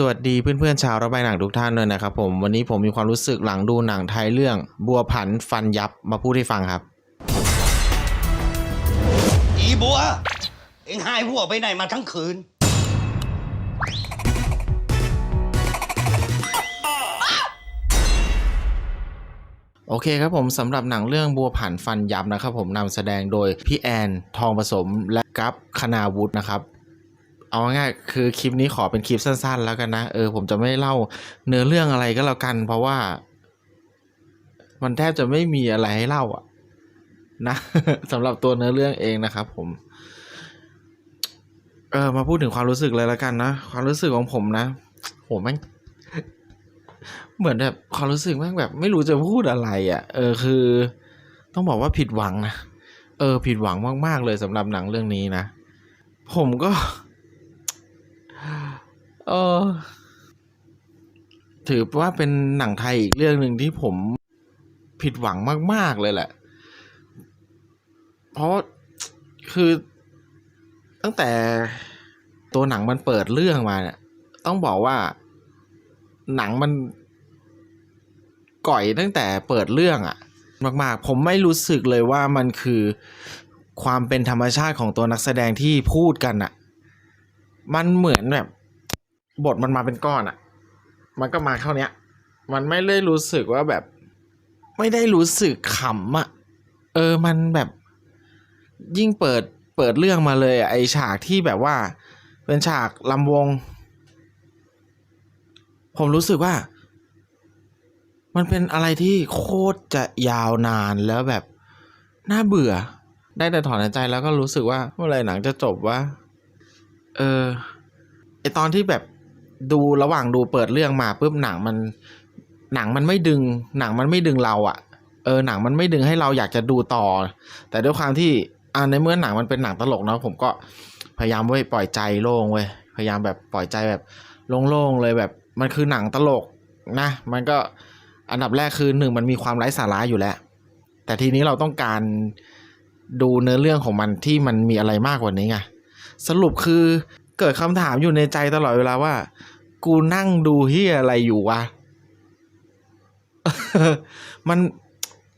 สวัสดีเพื่อนๆชาวระบายหนังทุกท่านเลยนะครับผม วันนี้ผมมีความรู้สึกหลังดูหนังไทยเรื่อง บัวผันฟันยับมาพูดให้ฟังครับ อีบัว เอ็งหายหัวไปไหนมาทั้งคืน โอเคครับผมสำหรับหนังเรื่องบัวผันฟันยับนะครับผมนำแสดงโดยพี่แอน ทองผสมและกัฟคณาวุฒินะครับ เอาง่ายคือคลิปนี้ขอเป็นคลิปสั้น ๆ แล้วกันนะ เออ ผมจะไม่เล่าเนื้อเรื่องอะไรก็แล้วกัน เพราะว่า มันแทบจะไม่มีอะไรให้เล่าอะนะสำหรับตัวเนื้อเรื่องเองนะครับ ผม เออ มาพูดถึงความรู้สึกเลยแล้วกันนะความรู้สึกของผมนะโหแม่งเหมือนแบบความรู้สึกแม่งแบบ ไม่รู้จะพูดอะไรอะ่ะ เออคือ ต้องบอกว่าผิดหวังนะเออ ผิดหวังมากๆเลยสำหรับหนังเรื่องนี้นะผมก็ เออ ถือว่าเป็นหนังไทยอีกเรื่องหนึ่งที่ผมผิดหวังมาก ๆ เลยแหละ เพราะคือตั้งแต่ตัวหนังมันเปิดเรื่องมาเนี่ย ต้องบอกว่า หนังมันก่อยตั้งแต่เปิดเรื่องอะมาก ๆ ผมไม่รู้สึกเลยว่ามันคือความเป็นธรรมชาติของตัวนักแสดงที่พูดกันอะมันเหมือนแบบ บทมันมาเป็นก้อนอะมันก็มาเท่าเนี้ย มันไม่ได้รู้สึกว่าแบบ ไม่ได้รู้สึกขำอะเออมันแบบ ยิ่งเปิดเปิดเรื่องมาเลยไอฉากที่แบบว่า เป็นฉากลำวง ผมรู้สึกว่า มันเป็นอะไรที่โคตรจะยาวนานแล้วแบบน่าเบื่อ ได้แต่ถอนใจแล้วก็รู้สึกว่าเมื่อไรหนังจะจบวะเออไอตอนที่แบบ ดูระหว่างดูเปิดเรื่องมาปุ๊บหนังมัน หนังมันไม่ดึง หนังมันไม่ดึงเราอะเออหนังมันไม่ดึงให้เราอยากจะดูต่อ แต่ด้วยความที่อ่าในเมื่อหนังมันเป็นหนังตลกเนาะผมก็พยายามเว้ยปล่อยใจโล่งเว้ยพยายามแบบปล่อยใจแบบโล่งๆเลยแบบมันคือหนังตลกนะ มันก็อันดับแรกคือหนึ่งมันมีความไร้สาระอยู่แล้ว แต่ทีนี้เราต้องการดูเนื้อเรื่องของมันที่มันมีอะไรมากกว่านี้ไงสรุปคือเกิดคำถามอยู่ในใจตลอดเวลาว่า กูนั่งดูเฮียอะไรอยู่วะมัน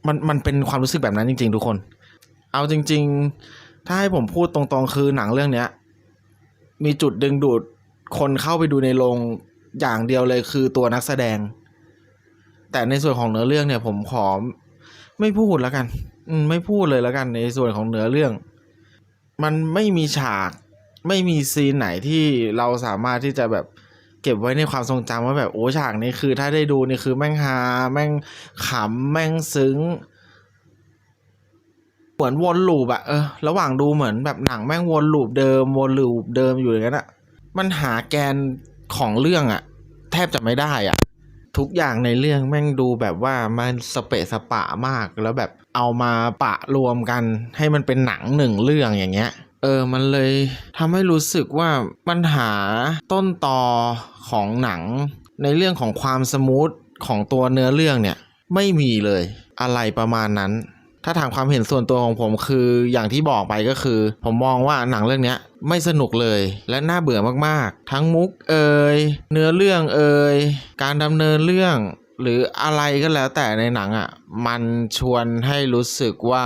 มันมันเป็นความรู้สึกแบบนั้นจริง ๆ ทุกคน เอาจริง ๆ ถ้าให้ผมพูดตรงๆ คือหนังเรื่องเนี้ย มีจุดดึงดูดคนเข้าไปดูในโรงอย่างเดียวเลยคือตัวนักแสดง แต่ในส่วนของเนื้อเรื่องเนี่ย ผมขอไม่พูดแล้วกัน อืมไม่พูดเลยแล้วกัน ในส่วนของเนื้อเรื่อง มันไม่มีฉาก ไม่มีซีนไหนที่เราสามารถที่จะแบบ เก็บไว้ในความทรงจำว่าแบบโอ้ฉากนี้คือถ้าได้ดูนี่คือแม่งฮาแม่งขำแม่งซึ้งเหมือนวนลูปอะเออระหว่างดูเหมือนแบบหนังแม่งวนลูปเดิมวนลูปเดิมอยู่อย่างนั้นอะมันหาแกนของเรื่องอะแทบจะไม่ได้อะทุกอย่างในเรื่องแม่งดูแบบว่ามันสเปะสปะมากแล้วแบบเอามาปะรวมกันให้มันเป็นหนังหนึ่งเรื่องอย่างเงี้ย เออมันเลยทำให้รู้สึกว่าปัญหาต้นตอของหนัง ในเรื่องของความสมูทของตัวเนื้อเรื่องเนี่ยไม่มีเลยอะไรประมาณนั้น ถ้าถามความเห็นส่วนตัวของผมคืออย่างที่บอกไปก็คือ ผมมองว่าหนังเรื่องนี้ไม่สนุกเลยและน่าเบื่อมากๆ ทั้งมุกเอ่ยเนื้อเรื่องเอ่ยการดำเนินเรื่องหรืออะไรก็แล้วแต่ในหนังอะ่ะมันชวนให้รู้สึกว่า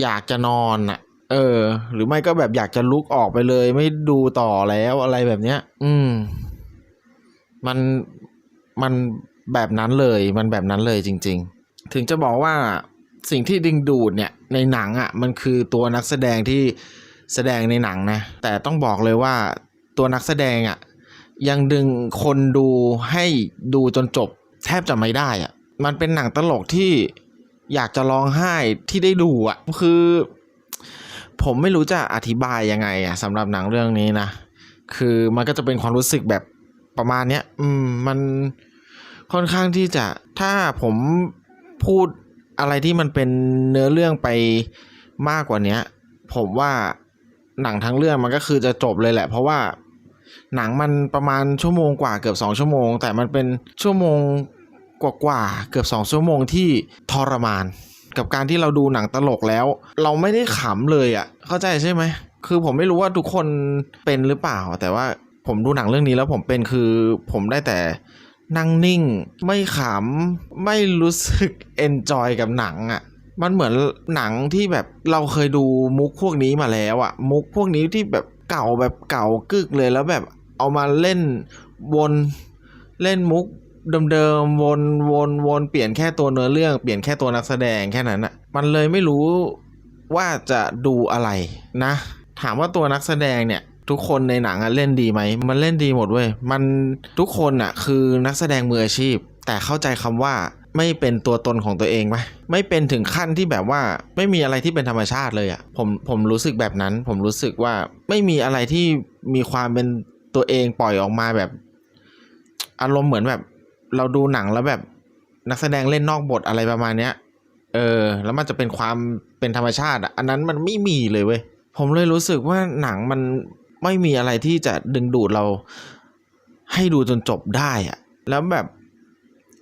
อยากจะนอนอะ เออ หรือไม่ก็แบบอยากจะลุกออกไปเลย ไม่ดูต่อแล้วอะไรแบบเนี้ย อืม มันมันแบบนั้นเลยมันแบบนั้นเลยจริง ๆ ถึงจะบอกว่าสิ่งที่ดึงดูดเนี่ยในหนังอะ่ะ มันคือตัวนักแสดงที่แสดงในหนังนะ แต่ต้องบอกเลยว่าตัวนักแสดงอะ่ะ ยังดึงคนดูให้ดูจนจบ แทบจะไม่ได้อะ่ะ มันเป็นหนังตลกที่อยากจะร้องไห้ที่ได้ดูอะ่ะ คือ ผมไม่รู้จะอธิบายยังไงอะ่ะสำหรับหนังเรื่องนี้นะ คือมันก็จะเป็นความรู้สึกแบบประมาณเนี้ย อืม มันค่อนข้างที่จะถ้าผมพูดอะไรที่มันเป็นเนื้อเรื่องไปมากกว่าเนี้ย ผมว่าหนังทั้งเรื่องมันก็คือจะจบเลยแหละ เพราะว่าหนังมันประมาณชั่วโมงกว่าเกือบสองชั่วโมง แต่มันเป็นชั่วโมงกว่าๆเกือบสองชั่วโมงที่ทรมาน กับการที่เราดูหนังตลกแล้ว เราไม่ได้ขำเลยอะ่ะ เข้าใจใช่ไหม คือผมไม่รู้ว่าทุกคนเป็นหรือเปล่า แต่ว่าผมดูหนังเรื่องนี้แล้วผมเป็นคือผมได้แต่นั่งนิ่ง ไม่ขำ ไม่รู้สึกเอนจอยกับหนังอะ่ะมันเหมือนหนังที่แบบเราเคยดูมุกพวกนี้มาแล้วอะ่ะมุกพวกนี้ที่แบบเก่าแบบเก่ากึกเลยแล้วแบบเอามาเล่นวนเล่นมุก เดิมๆวนวนวนเปลี่ยนแค่ตัวเนื้อเรื่องเปลี่ยนแค่ตัวนักแสดงแค่นั้นอะ่ะมันเลยไม่รู้ว่าจะดูอะไรนะ ถามว่าตัวนักแสดงเนี่ย ทุกคนในหนังอะเล่นดีไหมมันเล่นดีหมดเว้ยมันทุกคนอะคือนักแสดงมืออาชีพ แต่เข้าใจคำว่าไม่เป็นตัวตนของตัวเองไหมไม่เป็นถึงขั้นที่แบบว่าไม่มีอะไรที่เป็นธรรมชาติเลยอะผมผมรู้สึกแบบนั้น ผมรู้สึกว่าไม่มีอะไรที่มีความเป็นตัวเองปล่อยออกมาแบบ อารมณ์เหมือนแบบ เราดูหนังแล้วแบบนักแสดงเล่นนอกบทอะไรประมาณเนี้ย เออ แล้วมันจะเป็นความเป็นธรรมชาติอะอันนั้นมันไม่มีเลยเว้ย ผมเลยรู้สึกว่าหนังมันไม่มีอะไรที่จะดึงดูดเรา ให้ดูจนจบได้อะแล้วแบบ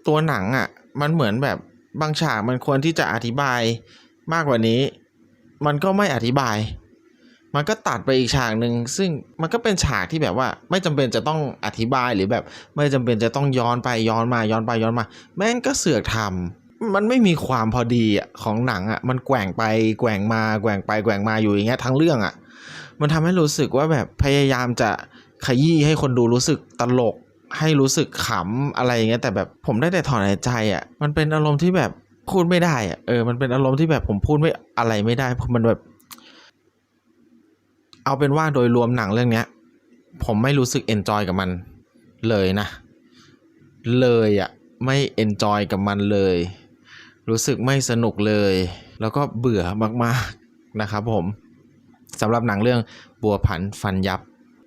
ตัวหนังอะ มันเหมือนแบบบางฉากมันควรที่จะอธิบายมากกว่านี้ มันก็ไม่อธิบาย มันก็ตัดไปอีกฉากหนึ่งซึ่งมันก็เป็นฉากที่แบบว่า ไม่จำเป็นจะต้องอธิบายหรือแบบ ไม่จำเป็นจะต้องย้อนไปย้อนมาย้อนไปย้อนมา แม่งก็เสือกทำมันไม่มีความพอดีอะของหนังอะมันแกว่งไปแกว่งมาแกว่งไปแกว่งมาอยู่อย่างเงี้ยทั้งเรื่องอะมันทำให้รู้สึกว่าแบบพยายามจะขยี้ให้คนดูรู้สึกตลก ให้รู้สึกขำอะไรอย่างเงี้ยแต่แบบผมได้แต่ถอนหายใจอะมันเป็นอารมณ์ที่แบบพูดไม่ได้อะเออมันเป็นอารมณ์ที่แบบผมพูดไม่อะไรไม่ได้เพราะมันแบบ เอาเป็นว่าโดยรวมหนังเรื่องเนี้ย ผมไม่รู้สึกเอนจอยกับมันเลยนะ เลยอะ่ะไม่เอนจอยกับมันเลย รู้สึกไม่สนุกเลย แล้วก็เบื่อมากๆนะครับผมสำหรับหนังเรื่องบัวผันฟันยับ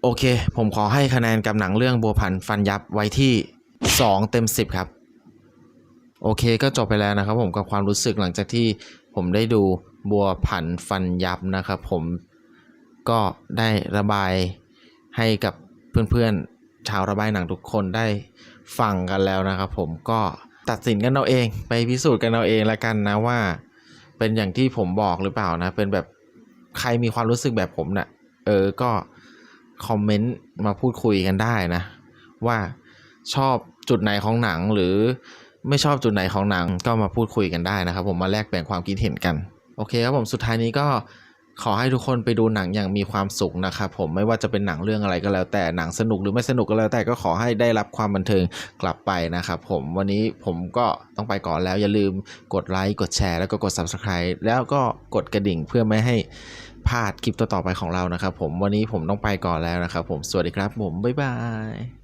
โอเค ผมขอให้คะแนนกับหนังเรื่องบัวผันฟันยับไว้ที่ 2 เต็ม 10 ครับ โอเคก็จบไปแล้วนะครับผมกับความรู้สึกหลังจากที่ผมได้ดูบัวผันฟันยับนะครับผม ก็ได้ระบายให้กับเพื่อนๆชาวระบายหนังทุกคนได้ฟังกันแล้วนะครับผมก็ตัดสินกันเอาเองไปพิสูจน์กันเอาเองละกันนะว่า เป็นอย่างที่ผมบอกหรือเปล่านะ เป็นแบบใครมีความรู้สึกแบบผมเนะ่ะเออก็คอมเมนต์มาพูดคุยกันได้นะ ว่าชอบจุดไหนของหนังหรือไม่ชอบจุดไหนของหนังก็มาพูดคุยกันได้นะครับ ผมมาแลกแบ่งความคิดเห็นกัน โอเคครับผมสุดท้ายนี้ก็ ขอให้ทุกคนไปดูหนังอย่างมีความสุขนะครับผมไม่ว่าจะเป็นหนังเรื่องอะไรก็แล้ว แต่หนังสนุกหรือไม่สนุกก็แล้วแต่ก็ขอให้ได้รับความบันเทิงกลับไปนะครับผมวันนี้ผมก็ต้องไปก่อนแล้วอย่าลืมกดไลค์กดแชร์แล้วก็กด Subscribe แล้วก็กดกระดิ่งเพื่อไม่ให้พลาดคลิปต่อๆไปของเรานะครับผมวันนี้ผมต้องไปก่อนแล้วนะครับผมสวัสดีครับผมบ๊ายบาย